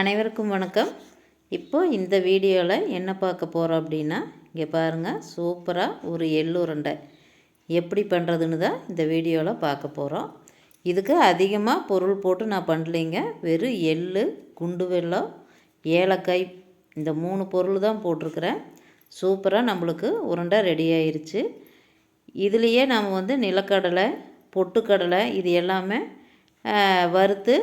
அனைவருக்கும் வணக்கம். இப்போ இந்த வீடியோவில் என்ன பார்க்க போகிறோம் அப்படின்னா இங்கே பாருங்கள் சூப்பராக ஒரு எள்ளுருண்டை. எப்படி பண்ணுறதுன்னு தான் இந்த வீடியோவில் பார்க்க போகிறோம் இதுக்கு அதிகமாக பொருள் போட்டு நான் பண்ணலைங்க. வெறும் எள் குண்டு வெள்ளம் ஏலக்காய் இந்த மூணு பொருள் தான் போட்டிருக்கிறேன். சூப்பராக நம்மளுக்கு உருண்டை ரெடி ஆயிடுச்சு இதுலேயே நாம் வந்து நிலக்கடலை பொட்டுக்கடலை இது எல்லாமே வறுத்து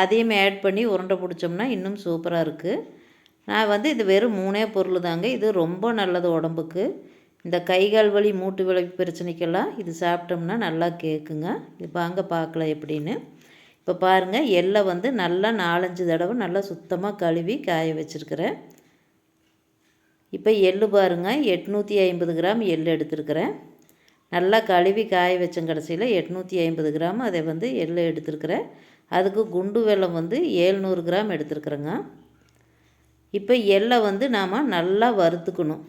அதையும் ஆட் பண்ணி உருண்டை பிடிச்சோம்னா இன்னும் சூப்பராக இருக்குது நான் வந்து இது வெறும் மூணே பொருள் தாங்க. இது ரொம்ப நல்லது உடம்புக்கு. இந்த கை கால் வலி மூட்டு வலி பிரச்சனைக்கெல்லாம் இது சாப்பிட்டோம்னா நல்லா கேட்குங்க இது வாங்க பார்க்கலாம் எப்படின்னு. இப்போ பாருங்கள் எள்ளை வந்து நல்லா நாலஞ்சு தடவை நல்லா சுத்தமாக கழுவி காய வச்சுருக்கிறேன். இப்போ எள்ளு பாருங்கள் எட்நூற்றி ஐம்பது கிராம் எள் எடுத்துருக்கிறேன். நல்லா கழுவி காய வச்ச கடைசியில் எட்நூற்றி ஐம்பது கிராம் அதை வந்து எள்ளு எடுத்துருக்குறேன். அதுக்கு குண்டு வெல்லம் வந்து ஏழ்நூறு கிராம் எடுத்துருக்குறேங்க. இப்போ எள்ளை வந்து நாம் நல்லா வறுத்துக்கணும்.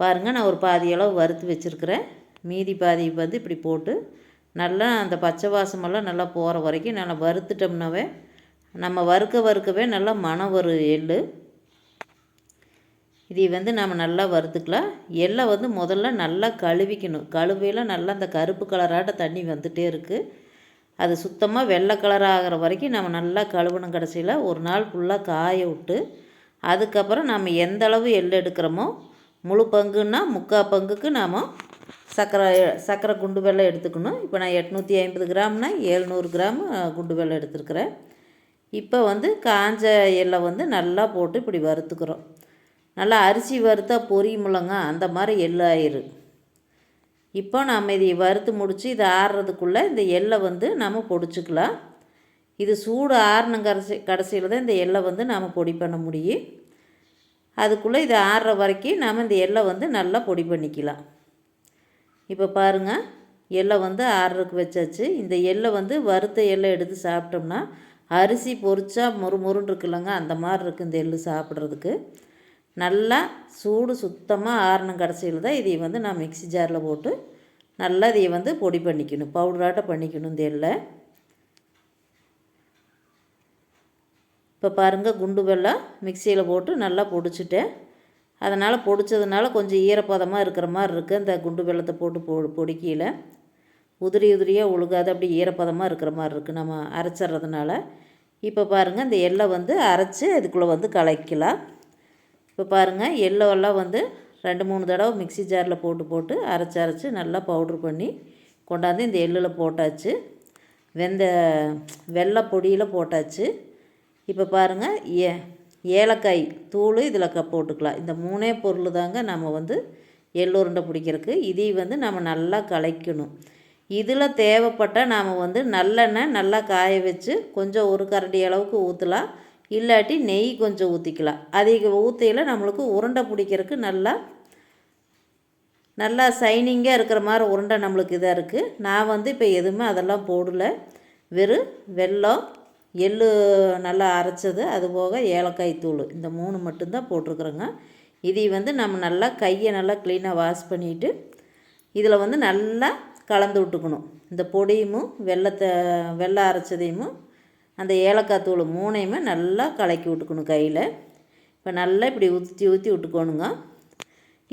பாருங்கள் நான் ஒரு பாதி அளவு வறுத்து வச்சுருக்கிறேன். மீதி பாதி வந்து இப்படி போட்டு நல்லா அந்த பச்சை வாசமெல்லாம் நல்லா போகிற வரைக்கும் நல்லா வறுத்துட்டோம்னாவே நம்ம வறுக்க வறுக்கவே நல்லா மணம் வரும் எள்ளு. இதை வந்து நம்ம நல்லா வறுத்துக்கலாம். எள்ளை வந்து முதல்ல நல்லா கழுவிக்கணும். கழுவியில் நல்லா அந்த கருப்பு கலராட்ட தண்ணி வந்துகிட்டே இருக்குது அது சுத்தமாக வெள்ளை கலர் ஆகிற வரைக்கும் நம்ம நல்லா கழுவணும் கடைசியில். ஒரு நாள் ஃபுல்லாக காய விட்டு அதுக்கப்புறம் நம்ம எந்த அளவு எள் எடுக்கிறோமோ முழு பங்குன்னா முக்கால் பங்குக்கு நாம் சர்க்கரை சர்க்கரை குண்டு வெள்ளை எடுத்துக்கணும். இப்போ நான் எட்நூற்றி ஐம்பது கிராம்னா ஏழ்நூறு கிராம் குண்டு வெள்ளை எடுத்துருக்குறேன். இப்போ வந்து காஞ்ச எல்லை வந்து நல்லா போட்டு இப்படி வறுத்துக்கிறோம். நல்லா அரிசி வறுத்தா பொரியுமில்லங்க அந்த மாதிரி எள்ளாயிரு இப்போ நாம் இதை வறுத்து முடித்து இது ஆறுறதுக்குள்ளே இந்த எள்ளை வந்து நாம் பொடிச்சுக்கலாம். இது சூடு ஆறணும் கடைசி கடைசியில் தான் இந்த எள்ளை வந்து நாம் பொடி பண்ண முடியும். அதுக்குள்ளே இது ஆறுற வரைக்கும் நாம் இந்த எள்ளை வந்து நல்லா பொடி பண்ணிக்கலாம். இப்போ பாருங்கள் எள்ளை வந்து ஆறுறதுக்கு வச்சாச்சு. இந்த எள்ளை வந்து வறுத்த எள்ளை எடுத்து சாப்பிட்டோம்னா அரிசி பொரிச்சா மொறு மொறுன்னு இருக்குல்லங்க அந்த மாதிரி இருக்குது இந்த எள்ளு சாப்பிட்றதுக்கு. நல்லா சூடு சுத்தமாக ஆறணும் கடைசியில் தான் இதை வந்து நான் மிக்ஸி ஜாரில் போட்டு நல்லா இதை வந்து பொடி பண்ணிக்கணும். பவுடராட்ட பண்ணிக்கணும் இந்த எள்ளை. இப்போ பாருங்கள் குண்டு வெல்லம் மிக்சியில் போட்டு நல்லா பொடிச்சிட்டேன். அதனால் பொடிச்சதுனால கொஞ்சம் ஈரப்பதமாக இருக்கிற மாதிரி இருக்குது இந்த குண்டு வெல்லத்தை போட்டு பொ பொடிக்கையில். உதிரி உதிரியாக ஒழுகாது அப்படி ஈரப்பதமாக இருக்கிற மாதிரி இருக்குது நம்ம அரைச்சிட்றதுனால. இப்போ பாருங்கள் இந்த எள்ளை வந்து அரைச்சி இதுக்குள்ளே வந்து கலக்கலாம் இப்போ பாருங்கள் எள்ளெல்லாம் வந்து ரெண்டு மூணு தடவை மிக்ஸி ஜாரில் போட்டு போட்டு அரைச்சி அரைச்சி நல்லா பவுட்ரு பண்ணி கொண்டாந்து இந்த எள்ளில் போட்டாச்சு. வெந்த வெள்ளை பொடியில் போட்டாச்சு. இப்போ பாருங்கள் ஏ ஏலக்காய் தூள் இதில் க போட்டுக்கலாம். இந்த மூணே பொருள் தாங்க நம்ம வந்து எள்ளுருண்டை பிடிக்கிறதுக்கு. இதை வந்து நம்ம நல்லா கலைக்கணும். இதில் தேவைப்பட்டால் நாம் வந்து நல்லெண்ணெய் நல்லா காய வச்சு கொஞ்சம் ஒரு கரண்டி அளவுக்கு ஊற்றலாம் இல்லாட்டி நெய் கொஞ்சம் ஊற்றிக்கலாம் அதிக ஊற்றையில் நம்மளுக்கு உருண்டை பிடிக்கிறதுக்கு நல்லா நல்லா சைனிங்காக இருக்கிற மாதிரி உருண்டை நம்மளுக்கு இதாக இருக்குது நான் வந்து இப்போ எதுவுமே அதெல்லாம் போடல. வெறும் வெல்லம் எள்ளு நல்லா அரைச்சது அது போக ஏலக்காய் தூள். இந்த மூணு மட்டும்தான் போட்டிருக்குறோங்க. இதை வந்து நம்ம நல்லா கையை நல்லா க்ளீனாக வாஷ் பண்ணிவிட்டு இதில் வந்து நல்லா கலந்து விட்டுக்கணும். இந்த பொடியும் வெள்ளத்தை வெள்ளை அரைச்சதையும் அந்த ஏலக்காய் தூள் மூணையுமே நல்லா கலக்கி விட்டுக்கணும் கையில். இப்போ நல்லா இப்படி ஊற்றி ஊற்றி விட்டுக்கோணுங்க.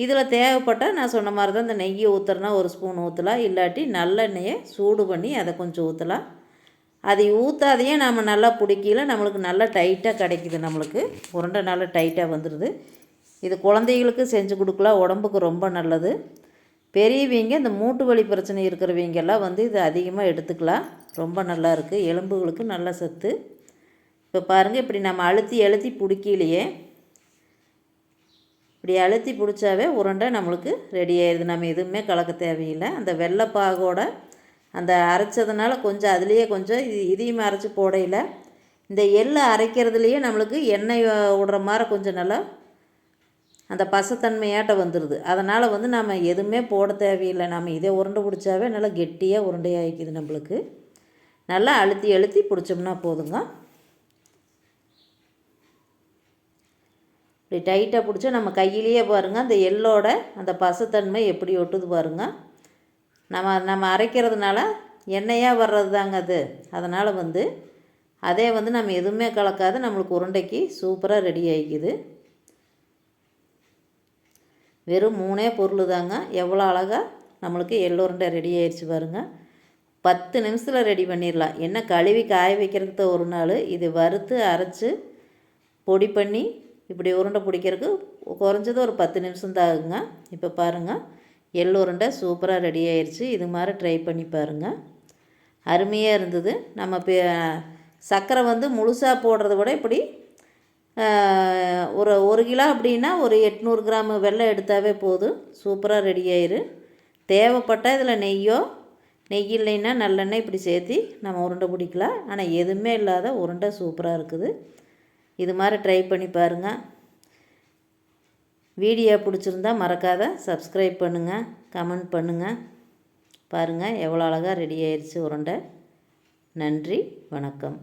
இதில் தேவைப்பட்டால் நான் சொன்ன மாதிரி தான் இந்த நெய்யை ஊற்றுறனா ஒரு ஸ்பூன் ஊற்றலாம் இல்லாட்டி நல்லெண்ணெயை சூடு பண்ணி அதை கொஞ்சம் ஊற்றலாம் அதை ஊற்றாதையே நம்ம நல்லா பிடிக்கல நம்மளுக்கு நல்லா டைட்டாக கிடைக்குது நம்மளுக்கு. உருண்டை நல்லா டைட்டாக வந்துடுது இது குழந்தைகளுக்கு செஞ்சு கொடுக்கலாம் உடம்புக்கு ரொம்ப நல்லது. பெரியவங்க இந்த மூட்டு வலி பிரச்சனை இருக்கிறவங்கெல்லாம் வந்து இது அதிகமாக எடுத்துக்கலாம். ரொம்ப நல்லா இருக்குது எலும்புகளுக்கு நல்ல சத்து. இப்போ பாருங்கள் இப்படி நம்ம அழுத்தி அழுத்தி பிடிக்கலையே. இப்படி அழுத்தி பிடிச்சாவே உருண்டை நம்மளுக்கு ரெடி ஆயிடுது. நம்ம எதுவுமே கலக்க தேவையில்லை. அந்த வெள்ளைப்பாகோட அந்த அரைச்சதுனால கொஞ்சம் அதுலேயே கொஞ்சம் இது இதையும் அரைச்சி போடையில். இந்த எள்ளை அரைக்கிறதுலையே நம்மளுக்கு எண்ணெய் விடுற மாதிரி கொஞ்சம் நல்லா அந்த பசத்தன்மையாட்ட வந்துடுது அதனால் வந்து நம்ம எதுவுமே போட தேவையில்லை. நம்ம இதே உருண்டை பிடிச்சாவே நல்லா கெட்டியாக உருண்டையாகிக்குது நம்மளுக்கு. நல்லா அழுத்தி அழுத்தி பிடிச்சோம்னா போதுங்க. இப்படி டைட்டாக பிடிச்சா நம்ம கையிலேயே பாருங்கள் அந்த எள்ளோட அந்த பசத்தன்மை எப்படி ஒட்டுது பாருங்கள் நம்ம நம்ம அரைக்கிறதுனால எண்ணெயாக வர்றது தாங்க அது. அதனால் வந்து அதே வந்து நம்ம எதுவுமே கலக்காத. நம்மளுக்கு உருண்டைக்கு சூப்பராக ரெடி ஆகிக்குது வெறும் மூணே பொருள் தாங்க எவ்வளோ அழகாக நம்மளுக்கு எள்ளுருண்டை ரெடி ஆயிடுச்சு பாருங்கள் பத்து நிமிஷத்தில் ரெடி பண்ணிடலாம் என்ன கழுவி காய வைக்கிறதுக்கு ஒரு நாள். இது வறுத்து அரைச்சி பொடி பண்ணி இப்படி உருண்டை பிடிக்கிறதுக்கு குறைஞ்சது ஒரு பத்து நிமிஷம் தான் ஆகுங்க இப்போ பாருங்கள் எள் உருண்டை சூப்பராக ரெடி ஆயிடுச்சு இது மாதிரி ட்ரை பண்ணி பாருங்கள் அருமையாக இருந்தது. நம்ம இப்போ சர்க்கரை வந்து முழுசாக போடுறத விட இப்படி ஒரு ஒரு கிலோ அப்படின்னா ஒரு எட்நூறு கிராம் வெள்ளம் எடுத்தாவே போதும். சூப்பராக ரெடி ஆயிரு. தேவைப்பட்டால் இதில் நெய்யோ நெய் இல்லைன்னா நல்லெண்ணெய் இப்படி சேர்த்தி நம்ம உருண்டை பிடிக்கலாம். ஆனால் எதுவுமே இல்லாத உருண்டை சூப்பராக இருக்குது. இது மாதிரி ட்ரை பண்ணி பாருங்கள் வீடியோ பிடிச்சிருந்தா மறக்காத சப்ஸ்கிரைப் பண்ணுங்கள் கமெண்ட் பண்ணுங்கள் பாருங்கள் எவ்வளோ அழகாக ரெடி ஆயிடுச்சு உருண்டை. நன்றி வணக்கம்.